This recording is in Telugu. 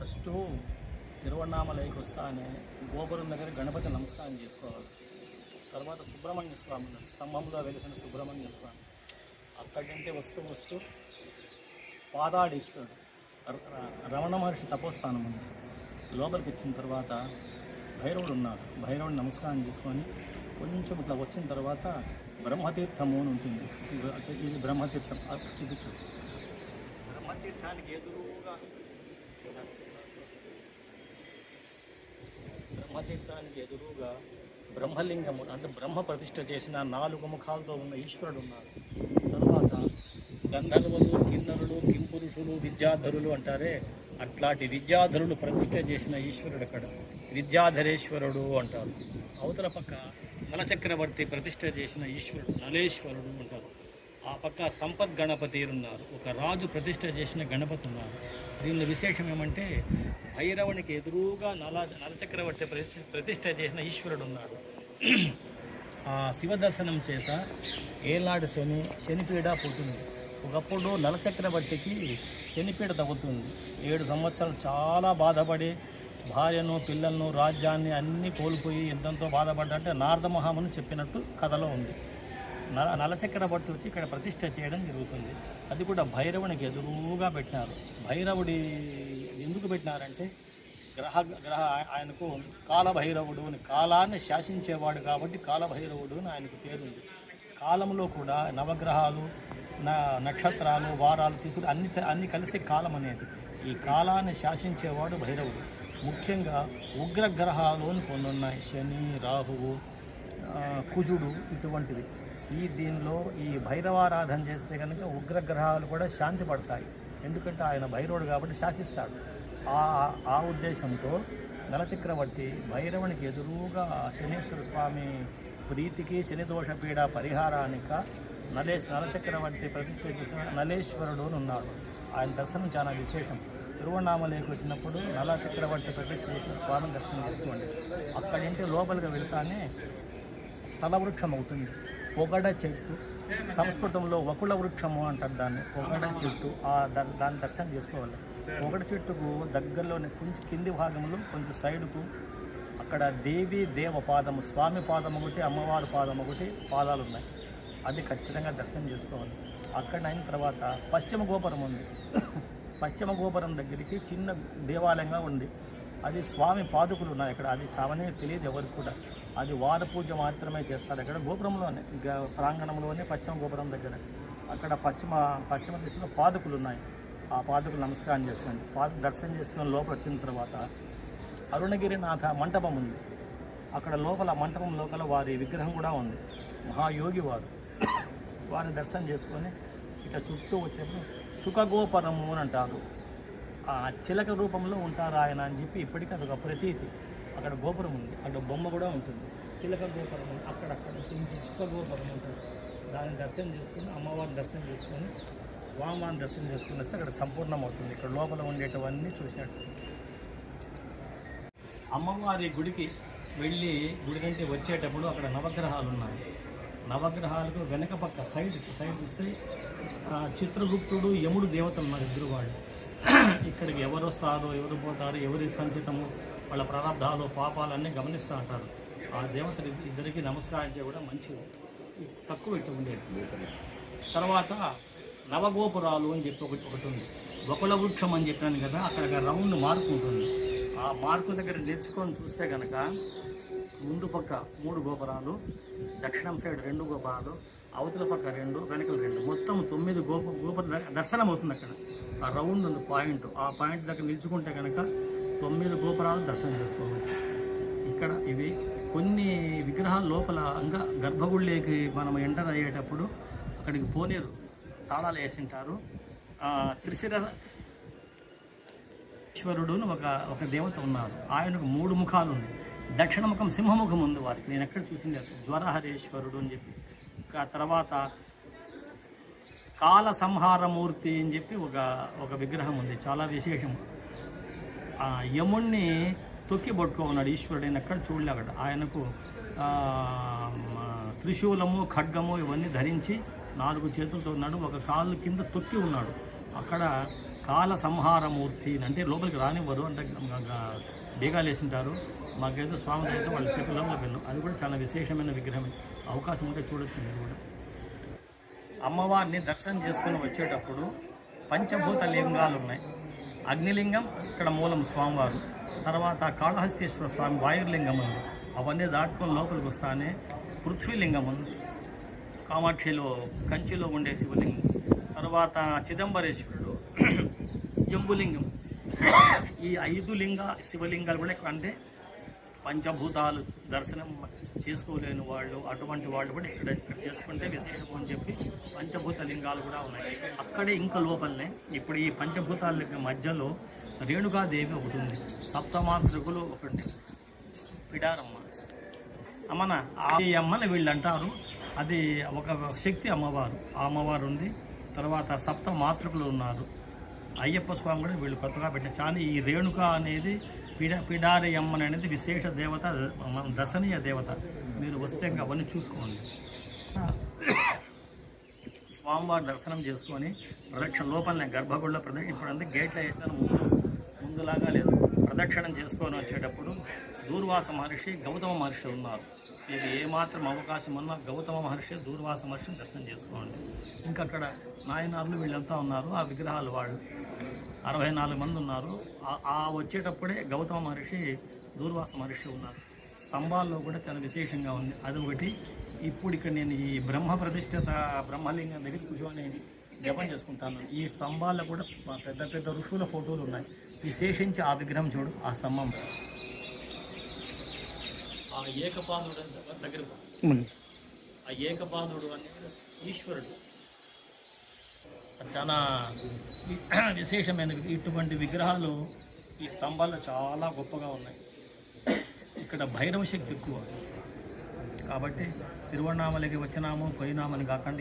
ఫస్ట్ తిరువణామలైకి వస్తానే గోపురం దగ్గర గణపతి నమస్కారం చేసుకోవాలి. తర్వాత సుబ్రహ్మణ్య స్వామి స్తంభంలో వెలిసిన సుబ్రహ్మణ్య స్వామి. అక్కడి నుండి వస్తూ వస్తూ పాదాడీశ్వరుడు. రమణ మహర్షి తపోస్థానం ఉంది. లోపలికి వచ్చిన తర్వాత భైరవుడు ఉన్నాడు. భైరవుడు నమస్కారం చేసుకొని కొంచెం ఇట్లా వచ్చిన తర్వాత బ్రహ్మతీర్థము అని ఉంటుంది. ఇది- ఇది బ్రహ్మతీర్థం. అది చూపించు. బ్రహ్మతీర్థానికి ఎదురుగా బ్రహ్మతీర్థానికి ఎదురుగా బ్రహ్మలింగము అంటే బ్రహ్మ ప్రతిష్ఠ చేసిన నాలుగు ముఖాలతో ఉన్న ఈశ్వరుడు ఉన్నారు తర్వాత గంధర్వులు కిన్నరులు కింపురుషులు విద్యాధరులు అంటారే అట్లాంటి విద్యాధరులు ప్రతిష్ఠ చేసిన ఈశ్వరుడు అక్కడ విద్యాధరేశ్వరుడు అంటారు. అవతల పక్క నలచక్రవర్తి ప్రతిష్ఠ చేసిన ఈశ్వరుడు నలేశ్వరుడు అంటారు. ఆ పక్క సంపత్ గణపతి ఉన్నారు ఒక రాజు ప్రతిష్ఠ చేసిన గణపతి ఉన్నారు. దీనిలో విశేషం ఏమంటే భైరవునికి ఎదురుగా నల నలచక్రవర్తి ప్రతిష్ఠ ప్రతిష్ట చేసిన ఈశ్వరుడు ఉన్నాడు. ఆ శివ దర్శనం చేత ఏనాడు శని శనిపీడ పుట్టింది. ఒకప్పుడు నలచక్రవర్తికి శనిపీడ తగ్గుతుంది ఏడు సంవత్సరాలు చాలా బాధపడి భార్యను పిల్లలను రాజ్యాన్ని అన్నీ కోల్పోయి ఎంతెంతో బాధపడ్డంటే నారద మహాముని చెప్పినట్టు కథలో ఉంది. నల నలచక్రవర్తి వచ్చి ఇక్కడ ప్రతిష్ఠ చేయడం జరుగుతుంది. అది కూడా భైరవునికి ఎదురుగా పెట్టినారు. భైరవుడి ఎందుకు పెట్టినారంటే గ్రహ గ్రహ ఆయనకు కాలభైరవుడు అని కాలాన్ని శాసించేవాడు కాబట్టి కాలభైరవుడు అని ఆయనకు పేరుంది. కాలంలో కూడా నవగ్రహాలు న నక్షత్రాలు వారాలు తిథులు అన్ని అన్ని కలిసి కాలం అనేది. ఈ కాలాన్ని శాసించేవాడు భైరవుడు. ముఖ్యంగా ఉగ్రగ్రహాలు అని కొన్ని ఉన్నాయి శని రాహువు కుజుడు ఇటువంటివి. ఈ దీనిలో ఈ భైరవారాధన చేస్తే కనుక ఉగ్రగ్రహాలు కూడా శాంతి పడతాయి. ఎందుకంటే ఆయన భైరవుడు కాబట్టి శాసిస్తాడు. ఆ ఆ ఉద్దేశంతో నలచక్రవర్తి భైరవునికి ఎదురుగా శనీశ్వర స్వామి ప్రీతికి శనిదోష పీడ పరిహారానిక నలేశ్ నలచక్రవర్తి ప్రతిష్ఠ చేసిన నలేశ్వరుడు అని ఉన్నాడు. ఆయన దర్శనం చాలా విశేషం. తిరువణామలేకి వచ్చినప్పుడు నల చక్రవర్తి ప్రతిష్ఠ చేసిన స్వామిని దర్శనం చేసుకోండి. అక్కడి నుంచి లోపలికి వెళ్తానే స్థలవృక్షం అవుతుంది పొగడ చెట్టు సంస్కృతంలో వకుళ వృక్షము అంటారు దాన్ని. పొగడ చెట్టు ఆ దాన్ని దర్శనం చేసుకోవాలి. ఒకటి చెట్టుకు దగ్గరలోనే కొంచెం కింది భాగంలో కొంచెం సైడుకు అక్కడ దేవి దేవ పాదము స్వామి పాదం ఒకటి అమ్మవారి పాదం ఒకటి పాదాలు ఉన్నాయి. అది ఖచ్చితంగా దర్శనం చేసుకోవాలి. అక్కడ అయిన తర్వాత పశ్చిమ గోపురం ఉంది. పశ్చిమ గోపురం దగ్గరికి చిన్న దేవాలయంగా ఉంది. అది స్వామి పాదుకులు ఉన్నాయి అక్కడ అది సామాన్యంగా తెలియదు ఎవరికి కూడా. అది వార పూజ మాత్రమే చేస్తారు. అక్కడ గోపురంలోనే ప్రాంగణంలోనే పశ్చిమ గోపురం దగ్గర. అక్కడ పశ్చిమ పశ్చిమ దిశలో పాదుకులు ఉన్నాయి. ఆ పాదుకులు నమస్కారం చేసుకోండి. పాద దర్శనం చేసుకుని లోపల వచ్చిన తర్వాత అరుణగిరినాథ మంటపం ఉంది. అక్కడ లోపల మంటపం లోపల వారి విగ్రహం కూడా ఉంది. మహాయోగి వారు. వారిని దర్శనం చేసుకొని ఇట్లా చుట్టూ వచ్చేప్పుడు సుఖగోపురము అని అంటారు. ఆ చిలక రూపంలో ఉంటారా ఆయన అని చెప్పి ఇప్పటికీ అదొక ప్రతీతి. అక్కడ గోపురం ఉంది. అక్కడ బొమ్మ కూడా ఉంటుంది. చిలక గోపురం అక్కడ అక్కడక్కడ కొంచెం గోపురం ఉంటుంది. దాన్ని దర్శనం చేసుకుని అమ్మవారిని దర్శనం చేసుకొని స్వామివారిని దర్శనం చేసుకుని వస్తే అక్కడ సంపూర్ణం అవుతుంది ఇక్కడ లోపల ఉండేటవన్నీ చూసినట్టు. అమ్మవారి గుడికి వెళ్ళి గుడి కంటే వచ్చేటప్పుడు అక్కడ నవగ్రహాలు ఉన్నాయి. నవగ్రహాలకు వెనక పక్క సైడ్ సైడ్ చూస్తే చిత్రగుప్తుడు యముడు దేవతలు ఉన్నారు ఇద్దరు వాళ్ళు. ఇక్కడికి ఎవరు వస్తారో ఎవరు పోతారో ఎవరి సంచితము వాళ్ళ ప్రారంధాలు పాపాలు అన్నీ గమనిస్తూ ఉంటారు. ఆ దేవతలు ఇద్దరికి నమస్కరించే కూడా మంచి తక్కువ ఇట్లా ఉండేది. తర్వాత నవగోపురాలు అని చెప్పి ఒకటి ఒకటి ఉంది. గొప్పల వృక్షం అని చెప్పాను కదా అక్కడ రౌండ్ మార్క్ ఉంటుంది. ఆ మార్కు దగ్గర నేర్చుకొని చూస్తే కనుక ముందు పక్క మూడు గోపురాలు దక్షిణం సైడ్ రెండు గోపురాలు అవతల పక్క రెండు వెనకలు రెండు. మొత్తం తొమ్మిది గోప గోపుర దర్శనం అవుతుంది అక్కడ. ఆ రౌండ్ ఉంది పాయింట్. ఆ పాయింట్ దగ్గర నిల్చుకుంటే కనుక తొమ్మిది గోపురాలు దర్శనం చేసుకోవచ్చు. ఇక్కడ ఇవి కొన్ని విగ్రహాల లోపల అంగా గర్భగుడిలోకి మనం ఎంటర్ అయ్యేటప్పుడు అక్కడికి పోనీరు. తాళాలు వేసింటారు. త్రిశిర ఈశ్వరుడు ఒక ఒక దేవత ఉన్నారు. ఆయనకు మూడు ముఖాలు ఉన్నాయి. దక్షిణ ముఖం సింహముఖం ఉంది వారికి నేను ఎక్కడ చూసింది? జ్వరహరేశ్వరుడు అని చెప్పి. ఆ తర్వాత కాల సంహారమూర్తి అని చెప్పి ఒక ఒక విగ్రహం ఉంది చాలా విశేషం. ఆ యముణ్ణి తొక్కి పట్టుకోన్నాడు ఈశ్వరుడు ఆయన ఎక్కడ చూడలే అక్కడ. ఆయనకు త్రిశూలము ఖడ్గము ఇవన్నీ ధరించి నాలుగు చేతులతో ఉన్నాడు ఒక కాలు కింద తొక్కి ఉన్నాడు. అక్కడ కాల సంహారమూర్తి అంటే లోపలికి రానివ్వరు అంటే బీగాలు వేసింటారు మాకేదో స్వామి అయితే వాళ్ళు చెప్పి లోపల వెళ్ళాం. అది కూడా చాలా విశేషమైన విగ్రహమే. అవకాశం ఉంటే చూడొచ్చు మీరు కూడా. అమ్మవారిని దర్శనం చేసుకుని వచ్చేటప్పుడు పంచభూత లింగాలు ఉన్నాయి. అగ్నిలింగం ఇక్కడ మూలం స్వామివారు తర్వాత కాళహస్తీశ్వర స్వామి వాయుర్లింగం ఉంది. అవన్నీ దాటుకొని లోపలికి వస్తానే పృథ్వీలింగం ఉంది. కామాక్షిలో కంచిలో ఉండే శివలింగం. తర్వాత చిదంబరేశ్వరుడు జంబులింగం. ఈ ఐదు లింగ శివలింగాలు కూడా ఇక్కడ అంటే పంచభూతాలు దర్శనం చేసుకోలేని వాళ్ళు అటువంటి వాళ్ళు కూడా ఇక్కడ ఇక్కడ చేసుకుంటే విశేషము అని చెప్పి పంచభూత లింగాలు కూడా ఉన్నాయి. అక్కడే ఇంకా లోపలనే ఇప్పుడు ఈ పంచభూతాల మధ్యలో రేణుకాదేవి ఒకటి ఉంది. సప్తమాతృకులు ఒకటి. పిడారమ్మ. అమ్మన? ఈ అమ్మని వీళ్ళు అంటారు. అది ఒక శక్తి అమ్మవారు. ఆ అమ్మవారు ఉంది. తర్వాత సప్త మాతృకులు ఉన్నారు. అయ్యప్ప స్వామి కూడా వీళ్ళు కొత్తగా పెట్టిన కానీ ఈ రేణుక అనేది పిడ పిడారి అమ్మని అనేది విశేష దేవత మన దర్శనీయ దేవత. మీరు వస్తే ఇంకా అవన్నీ చూసుకోండి. స్వామివారి దర్శనం చేసుకొని ప్రదక్షిణ లోపలనే గర్భగుడిలో ప్రదక్షిణ ఇప్పుడు అంటే గేట్లో వేసిన ముందు. ముందులాగా లేదు. ప్రదక్షిణం చేసుకొని వచ్చేటప్పుడు దూర్వాస మహర్షి గౌతమ మహర్షి ఉన్నారు. ఇది ఏమాత్రం అవకాశం ఉన్నా గౌతమ మహర్షి దూర్వాస మహర్షిని దర్శనం చేసుకోండి. ఇంకా అక్కడ నాయనార్లు వీళ్ళంతా ఉన్నారు. ఆ విగ్రహాలు వాళ్ళు. అరవై నాలుగు మంది ఉన్నారు. ఆ- వచ్చేటప్పుడే గౌతమ మహర్షి దూర్వాస మహర్షి ఉన్నారు. స్తంభాల్లో కూడా చాలా విశేషంగా ఉంది. అది ఒకటి ఇప్పుడు ఇక్కడ నేను ఈ బ్రహ్మ ప్రతిష్ఠిత బ్రహ్మలింగం దగ్గర కూర్చొని జపం చేసుకుంటాను. ఈ స్తంభాల్లో కూడా పెద్ద పెద్ద ఋషుల ఫోటోలు ఉన్నాయి. విశేషించి ఆ విగ్రహం చూడు ఆ స్తంభం. ఆ ఏకపాదుడు దగ్గర ఆ ఏకపాదుడు అనేది ఈశ్వరుడు. చాలా విశేషమైన ఇటువంటి విగ్రహాలు ఈ స్తంభాల్లో చాలా గొప్పగా ఉన్నాయి. ఇక్కడ భైరవ శక్తి ఎక్కువ. కాబట్టి తిరువణామలకి వచ్చినాము పోయినామని కాకుండా.